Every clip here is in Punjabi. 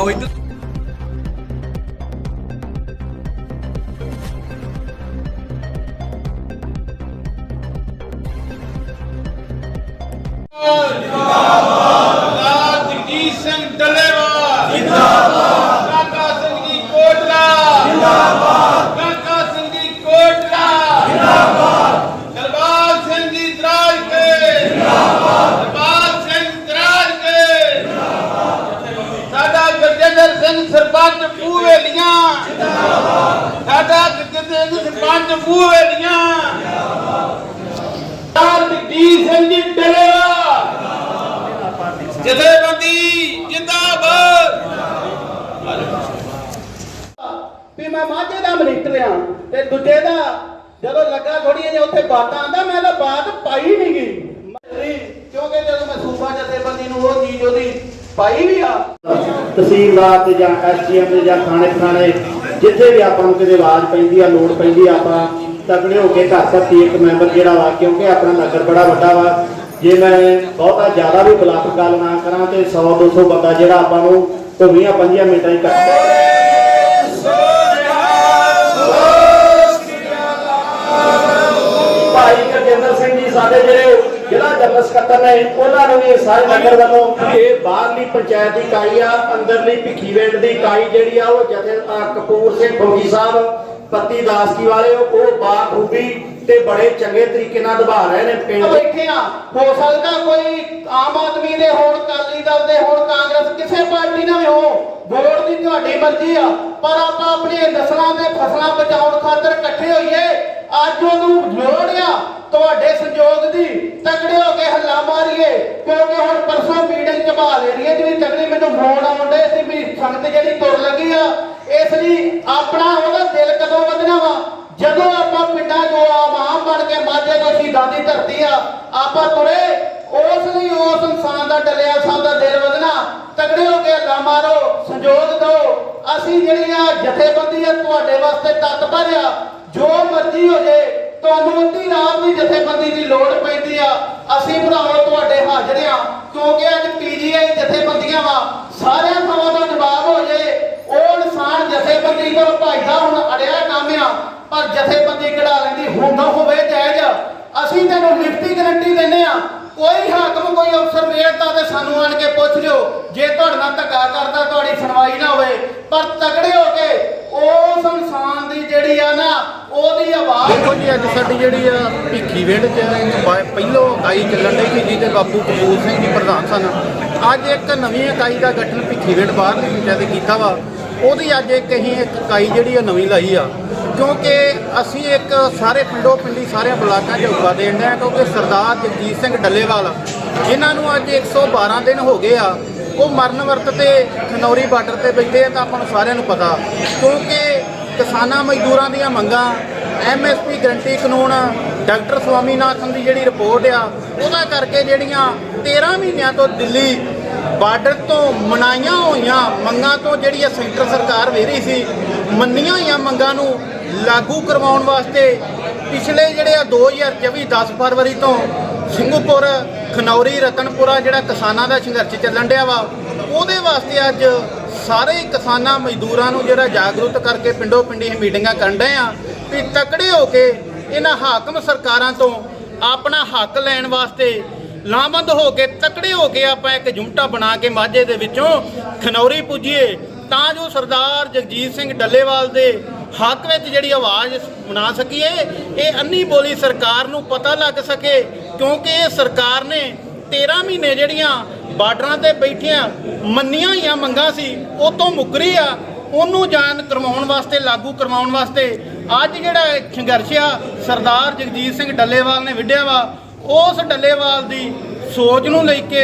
Oh itu oh. ਪੂਵੇਲੀਆਂ ਜਿੰਦਾਬਾਦ ਸਰਦਾਰ ਜਗਜੀਤ ਸਿੰਘ ਜੀ ਡੱਲੇਵਾਲ ਜਥੇਬੰਦੀ ਜਿੰਦਾਬਾਦ। ਵੀ ਮੈਂ ਮਾਝੇ ਦਾ ਮਨੀਟਰ ਆ ਤੇ ਦੂਜੇ ਦਾ ਜਦੋਂ ਲੱਗਾ ਥੋੜੀ ਜਿਹੀ ਉੱਥੇ ਬਾਤਾਂ ਆਂਦਾ ਮੈਂ ਤਾਂ ਬਾਤ ਪਾਈ ਨਹੀਂ ਗਈ। ਕਿਉਂਕਿ ਜਦੋਂ ਮੈਂ ਸੂਬਾ ਜਥੇਬੰਦੀ ਨੂੰ ਉਹ ਚੀਜ਼ ਉਹਦੀ ਪਾਈ ਵੀ ਆ। ਤਹਿਸੀਲਦਾਰ ਤੇ ਜਾਂ ਐਸਡੀਐਮ ਤੇ ਜਾਂ ਥਾਣੇ ਥਾਣੇ ਜਿੱਥੇ ਵੀ ਆਪਾਂ ਨੂੰ ਕਿਤੇ ਆਵਾਜ਼ ਪੈਂਦੀ ਆ, ਲੋੜ ਪੈਂਦੀ ਆ, ਆਪਾਂ ਤਕੜੇ ਹੋ ਕੇ ਘਰ ਧਰਤੀ ਇੱਕ ਮੈਂਬਰ ਜਿਹੜਾ ਵਾ, ਕਿਉਂਕਿ ਆਪਣਾ ਨਗਰ ਬੜਾ ਵੱਡਾ ਵਾ। ਜੇ ਮੈਂ ਬਹੁਤਾ ਜ਼ਿਆਦਾ ਵੀ ਬਲਾਕ ਗੱਲ ਨਾ ਕਰਾਂ ਤੇ 100 200 ਬੰਦਾ ਜਿਹੜਾ ਆਪਾਂ ਨੂੰ ਤੋਂ 20 25 ਮਿੰਟਾਂ ਹੀ ਕੱਟ ਜਨਰਲ ਸਕੱਤਰ ਨੇ ਉਹਨਾਂ ਨੂੰ ਵੀ ਸਾਰੇ ਨਗਰ ਵੱਲੋਂ ਇਹ ਬਾਹਰਲੀ ਪੰਚਾਇਤ ਦੀ ਇਕਾਈ ਆ ਅੰਦਰਲੀ ਭਿੱਖੀਵਿੰਡ ਦੀ ਇਕਾਈ ਜਿਹੜੀ ਆ ਉਹ ਜਥੇ ਕਪੂਰ ਸਿੰਘ ਫੌਜੀ ਸਾਹਿਬ ਪੱਤੀ ਦਾਸਕੀ ਵਾਲੇ ਉਹ- ਬਾਖੂਬੀ ਤੇ ਬੜੇ ਚੰਗੇ ਤਰੀਕੇ ਨਾਲ ਨਿਭਾ ਰਹੇ ਨੇ ਪਿੰਡ ਬੈਠੇ ਆ ਹੋ ਸਕਦਾ ਕੋਈ ਆਮ ਆਦਮੀ ਦੇ ਹੋਣ ਕਾਲੀ ਦਲ ਦੇ ਹੋਣ ਕਾਂਗਰਸ ਕਿਸੇ ਪਾਰਟੀ ਨਾਲ ਵੀ ਹੋ ਵੋਟ ਦੀ ਤੁਹਾਡੀ ਮਰਜ਼ੀ ਆ ਪਰ ਆਪਾਂ ਆਪਣੀਆਂ ਨਸਲਾਂ ਦੇ ਫਸਲਾਂ ਬਚਾਉਣ ਖਾਤਰ ਇਕੱਠੇ ਹੋਈਏ ਅੱਜ ਉਹਨੂੰ ਲੋੜ ਆ ਤੁਹਾਡੇ ਸੰਯੋਗ ਦੀ ਹੋ ਕੇ ਹੱਲਾ ਮਾਰੀਏ, ਕਿਉਂਕਿ ਹੁਣ ਪਰਸੋਂ ਮੀਟਿੰਗ ਚ ਲੈਣੀ ਹੈ, ਜਿਹੜੀ ਤਗੜੀ ਮੈਨੂੰ ਫੋਨ ਆਉਂਦੇ ਸੀ ਵੀ ਸੰਗਤ ਜਿਹੜੀ ਤੁਰ ਲੱਗੀ ਆ, ਇਸ ਲਈ ਆਪਣਾ ਉਹਦਾ ਦਿਲ ਕਦੋਂ ਵਧਣਾ ਵਾ? ਜਦੋਂ ਆਪਾਂ ਪਿੰਡਾਂ ਜੋ ਆਮ ਆਮ ਬਣ ਕੇ ਮਾਝੇ ਤੋਂ ਸ਼ਹੀਦਾਂ ਦੀ ਧਰਤੀ ਆ, ਆਪਾਂ ਤੁਰੇ, ਉਸ ਲਈ ਉਸ ਇਨਸਾਨ ਦਾ ਡਲਿਆ ਸਾਹਿਬ ਦਾ ਦਿਲ ਵਧਣਾ। ਤਗੜੇ ਹੋ ਕੇ ਹੱਲਾ ਮਾਰੋ ਸੰਯੋਗ ਦਿਓ। ਅਸੀਂ ਜਿਹੜੀਆਂ ਜਥੇਬੰਦੀ ਆ ਤੁਹਾਡੇ ਵਾਸਤੇ ਤਤਪਰ ਆ ਜੋ ਮਰਜ਼ੀ ਹੋ ਜੇ ਤੁਹਾਨੂੰ ਅੱਧੀ ਰਾਤ ਦੀ ਜਥੇਬੰਦੀ ਦੀ ਲੋੜ ਪੈਂਦੀ ਆ। ਅਸੀਂ ਭਰਾਵੋ ਤੁਹਾਡੇ ਹਾਜ਼ਰ ਆ। ਕਿਉਂਕਿ ਅੱਜ ਪੀਜੀਆਈ ਜਥੇਬੰਦੀਆਂ ਵਾ, ਸਾਰਿਆਂ ਥਾਵਾਂ ਤੋਂ ਜਵਾਬ ਹੋ ਜੇ, ਉਹ ਇਨਸਾਨ ਜਥੇਬੰਦੀ ਕੋਲ ਭਾਈਦਾ ਹੁਣ ਅੜਿਆ ਕੰਮ ਆ, ਪਰ ਜਥੇਬੰਦੀ ਕਢਾ ਲੈਂਦੀ ਹੁੰਦਾ ਹੋਵੇ ਜਾਇਜ਼। ਅਸੀਂ ਤੈਨੂੰ ਲਿਖਤੀ ਗਰੰਟੀ ਦਿੰਦੇ ਆ। ਕੋਈ ਹਾਕਮ, ਕੋਈ ਅਫਸਰ ਵੇਖਦਾ ਤੇ ਸਾਨੂੰ ਆਣ ਕੇ ਪੁੱਛ ਲਿਓ। ਜੇ ਤੁਹਾਡੇ ਨਾਲ ਧੱਕਾ ਕਰਦਾ, ਤੁਹਾਡੀ ਸੁਣਵਾਈ ਨਾ ਹੋਵੇ। ਪਰ ਤਕੜੇ ਹੋ ਕੇ ਉਸ ਇਨਸਾਨ ਦੀ ਜਿਹੜੀ ਆ ਨਾ ਉਹਦੀ ਆਵਾਜ਼ ਦੇਖੋ ਜੀ, ਅੱਜ ਸਾਡੀ ਜਿਹੜੀ ਆ ਭਿੱਖੀ ਵਿੰਡ ਚ ਬ- ਪਹਿਲੋਂ ਇਕਾਈ ਚੱਲਣ ਡਈ ਸੀ, ਜਿਹਦੇ ਬਾਪੂ ਕਪੂਰ ਸਿੰਘ ਜੀ ਪ੍ਰਧਾਨ ਸਨ। ਅੱਜ ਇੱਕ ਨਵੀਂ ਇਕਾਈ ਦਾ ਗਠਨ ਭਿੱਖੀ ਵਿੰਡ ਬਾਹਰਲੀ 'ਤੇ ਕੀਤਾ ਵਾ। ਉਹਦੀ ਅੱਜ ਇੱਕ ਅਸੀਂ ਇੱਕ ਇਕਾਈ ਜਿਹੜੀ ਆ ਨਵੀਂ ਲਾਈ ਆ। ਕਿਉਂਕਿ ਅਸੀਂ ਇੱਕ ਸਾਰੇ ਪਿੰਡੋ ਪਿੰਡੀ ਸਾਰੇ ਬਲਾਕਾਂ 'ਚ ਹੁਕਾ ਦੇਣ ਡਿਆ ਕਿਉਂਕਿ ਸਰਦਾਰ ਜਗਜੀਤ ਸਿੰਘ ਡੱਲੇਵਾਲ, ਜਿਨ੍ਹਾਂ ਨੂੰ ਅੱਜ 112 ਦਿਨ ਹੋ ਗਏ ਆ, ਉਹ ਮਰਨ ਵਰਤ ਤੇ ਖਨੌਰੀ ਬਾਰਡਰ ਤੇ ਬੈਠੇ ਆ, ਤਾਂ ਆਪਾਂ ਨੂੰ ਸਾਰਿਆਂ ਨੂੰ ਪਤਾ। ਕਿਉਂਕਿ ਕਿਸਾਨਾਂ ਮਜ਼ਦੂਰਾਂ ਦੀਆਂ ਮੰਗਾਂ ਐਮਐਸਪੀ ਗਰੰਟੀ ਕਾਨੂੰਨ, ਡਾਕਟਰ ਸਵਾਮੀਨਾਥਨ ਦੀ ਜਿਹੜੀ ਰਿਪੋਰਟ ਆ, ਉਹਦਾ ਕਰਕੇ ਜਿਹੜੀਆਂ 13 ਮਹੀਨਿਆਂ ਤੋਂ ਦਿੱਲੀ ਬਾਰਡਰ ਤੋਂ ਮਨਾਈਆਂ ਹੋਈਆਂ ਮੰਗਾਂ ਤੋਂ ਜਿਹੜੀ ਆ ਸੈਂਟਰ ਸਰਕਾਰ ਵੇ ਰਹੀ ਸੀ, ਮੰਨੀਆਂ ਹੋਈਆਂ ਮੰਗਾਂ ਨੂੰ ਲਾਗੂ ਕਰਵਾਉਣ ਵਾਸਤੇ ਪਿਛਲੇ ਜਿਹੜੇ ਆ 2024 10 ਫਰਵਰੀ ਤੋਂ ਸਿੰਘੂਪੁਰ, ਖਨੌਰੀ, ਰਤਨਪੁਰਾ ਜਿਹੜਾ ਕਿਸਾਨਾਂ ਦਾ ਸੰਘਰਸ਼ ਚੱਲਣ ਡਿਆ ਵਾ, ਉਹਦੇ ਵਾਸਤੇ ਅੱਜ ਸਾਰੇ ਹੀ ਕਿਸਾਨਾਂ, ਮਜ਼ਦੂਰਾਂ ਨੂੰ ਜਿਹੜਾ ਜਾਗਰੂਕ ਕਰਕੇ ਪਿੰਡੋ ਪਿੰਡੀ ਇਹ ਮੀਟਿੰਗਾਂ ਕਰਨ ਡਏ ਆ ਵੀ ਤਕੜੇ ਹੋ ਕੇ ਇਹਨਾਂ ਹਾਕਮ ਸਰਕਾਰਾਂ ਤੋਂ ਆਪਣਾ ਹੱਕ ਲੈਣ ਵਾਸਤੇ ਲਾਮਬੰਦ ਹੋ ਕੇ, ਤਕੜੇ ਹੋ ਕੇ ਆਪਾਂ ਇੱਕ ਜੁਮਟਾ ਬਣਾ ਕੇ ਮਾਝੇ ਦੇ ਵਿੱਚੋਂ ਖਨੌਰੀ ਪੁੱਜੀਏ, ਤਾਂ ਜੋ ਸਰਦਾਰ ਜਗਜੀਤ ਸਿੰਘ ਡੱਲੇਵਾਲ ਦੇ ਹੱਕ ਵਿੱਚ ਜਿਹੜੀ ਆਵਾਜ਼ ਬਣਾ ਸਕੀਏ, ਇਹ ਅੰਨੀ ਬੋਲੀ ਸਰਕਾਰ ਨੂੰ ਪਤਾ ਲੱਗ ਸਕੇ, ਕਿਉਂਕਿ ਇਹ ਸਰਕਾਰ ਨੇ 13 ਮਹੀਨੇ ਜਿਹੜੀਆਂ ਬਾਰਡਰਾਂ ਤੇ ਬੈਠੀਆਂ, ਮੰਨੀਆਂ ਹੋਈਆਂ ਮੰਗਾਂ ਸੀ ਉਹ ਤੋਂ ਮੁੱਕਰੀ ਆ। ਉਹਨੂੰ ਜਾਨ ਕਰਵਾਉਣ ਵਾਸਤੇ, ਲਾਗੂ ਕਰਵਾਉਣ ਵਾਸਤੇ ਅੱਜ ਜਿਹੜਾ ਸੰਘਰਸ਼ ਆ, ਸਰਦਾਰ ਜਗਜੀਤ ਸਿੰਘ ਡੱਲੇਵਾਲ ਨੇ ਵਿੱਢਿਆ ਵਾ, ਉਸ ਡੱਲੇਵਾਲ ਦੀ ਸੋਚ ਨੂੰ ਲੈ ਕੇ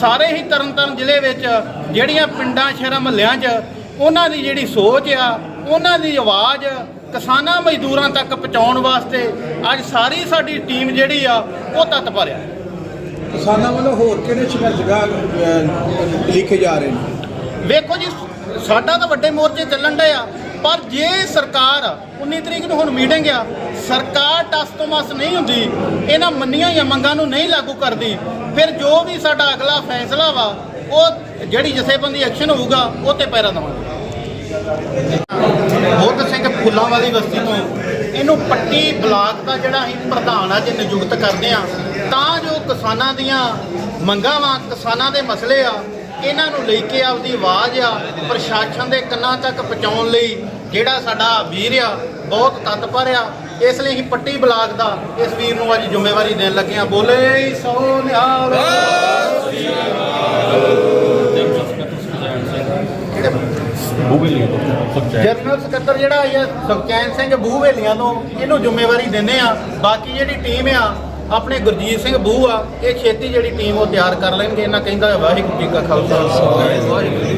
ਸਾਰੇ ਹੀ ਤਰਨਤਾਰਨ ਜ਼ਿਲ੍ਹੇ ਵਿੱਚ ਜਿਹੜੀਆਂ ਪਿੰਡਾਂ, ਸ਼ਹਿਰਾਂ, ਮਹੱਲਿਆਂ 'ਚ ਉਹਨਾਂ ਦੀ ਜਿਹੜੀ ਸੋਚ ਆ, ਉਹਨਾਂ ਦੀ ਆਵਾਜ਼ ਕਿਸਾਨਾਂ ਮਜ਼ਦੂਰਾਂ ਤੱਕ ਪਹੁੰਚਾਉਣ ਵਾਸਤੇ ਅੱਜ ਸਾਰੀ ਸਾਡੀ ਟੀਮ ਜਿਹੜੀ ਆ, ਉਹ ਤਤਪਰ ਭਰਿਆ। ਕਿਸਾਨਾਂ ਵੱਲੋਂ ਹੋਰ ਕਿਹੜੇ ਸੰਘਰਸ਼ਗਾਹ ਲਿਖੇ ਜਾ ਰਹੇ ਨੇ? ਵੇਖੋ ਜੀ, ਸਾਡਾ ਤਾਂ ਵੱਡੇ ਮੋਰਚੇ ਚੱਲਣ ਡਏ ਆ, ਪਰ ਜੇ ਸਰਕਾਰ 19 ਤਰੀਕ ਨੂੰ ਹੁਣ ਮੀਟਿੰਗ ਆ, ਸਰਕਾਰ ਟਸ ਤੋਂ ਮਸ ਨਹੀਂ ਹੁੰਦੀ, ਇਹਨਾਂ ਮੰਨੀਆਂ ਜਾਂ ਮੰਗਾਂ ਨੂੰ ਨਹੀਂ ਲਾਗੂ ਕਰਦੀ, ਫਿਰ ਜੋ ਵੀ ਸਾਡਾ ਅਗਲਾ ਫੈਸਲਾ ਵਾ, ਉਹ ਜਿਹੜੀ ਜਥੇਬੰਦੀ ਐਕਸ਼ਨ ਹੋਊਗਾ, ਉਹ ਤੇ ਪੈਰਾ ਦਵਾਂਗੇ। ਬੁੱਧ ਸਿੰਘ ਫੁੱਲਾਂ ਵਾਲੀ ਬਸਤੀ ਤੋਂ, ਇਹਨੂੰ ਪੱਟੀ ਬਲਾਕ ਦਾ ਜਿਹੜਾ ਅਸੀਂ ਪ੍ਰਧਾਨ ਜੇ ਨਿਯੁਕਤ ਕਰਦੇ ਆ ਤਾਂ ਜੋ ਕਿਸਾਨਾਂ ਦੀਆਂ ਮੰਗਾਂ ਵਾਂ, ਕਿਸਾਨਾਂ ਦੇ ਮਸਲੇ ਆ, ਇਹਨਾਂ ਨੂੰ ਲੈ ਕੇ ਆਪਦੀ ਆਵਾਜ਼ ਆ, ਪ੍ਰਸ਼ਾਸਨ ਦੇ ਕੰਨਾਂ ਤੱਕ ਪਹੁੰਚਾਉਣ ਲਈ ਜਿਹੜਾ ਸਾਡਾ ਵੀਰ ਆ, ਬਹੁਤ ਤਤਪਰ ਆ, ਇਸ ਲਈ ਅਸੀਂ ਪੱਟੀ ਬਲਾਕ ਦਾ ਇਸ ਵੀਰ ਨੂੰ ਅੱਜ ਜ਼ਿੰਮੇਵਾਰੀ ਦੇਣ ਲੱਗੇ ਆ ਬੋਲੇ ਸੋ ਨਿਹਾਲ। ਜਨਰਲ ਸਕੱਤਰ ਜਿਹੜਾ ਹੈ ਸੁਖਚੈਨ ਸਿੰਘ ਬੂਹਵੇਲੀਆਂ ਤੋਂ, ਇਹਨੂੰ ਜ਼ਿੰਮੇਵਾਰੀ ਦਿੰਦੇ ਆ ਬਾਕੀ ਜਿਹੜੀ ਟੀਮ ਆ ਆਪਣੇ ਗੁਰਜੀਤ ਸਿੰਘ ਬੂਹ ਆ, ਇਹ ਛੇਤੀ ਜਿਹੜੀ ਟੀਮ ਉਹ ਤਿਆਰ ਕਰ ਲੈਣਗੇ, ਇਹਨਾਂ ਕਹਿੰਦਾ ਵਾਹਿਗੁਰੂ ਜੀ ਕਾ ਖਾਲਸਾ। ਵਾਹਿਗੁਰੂ ਜੀ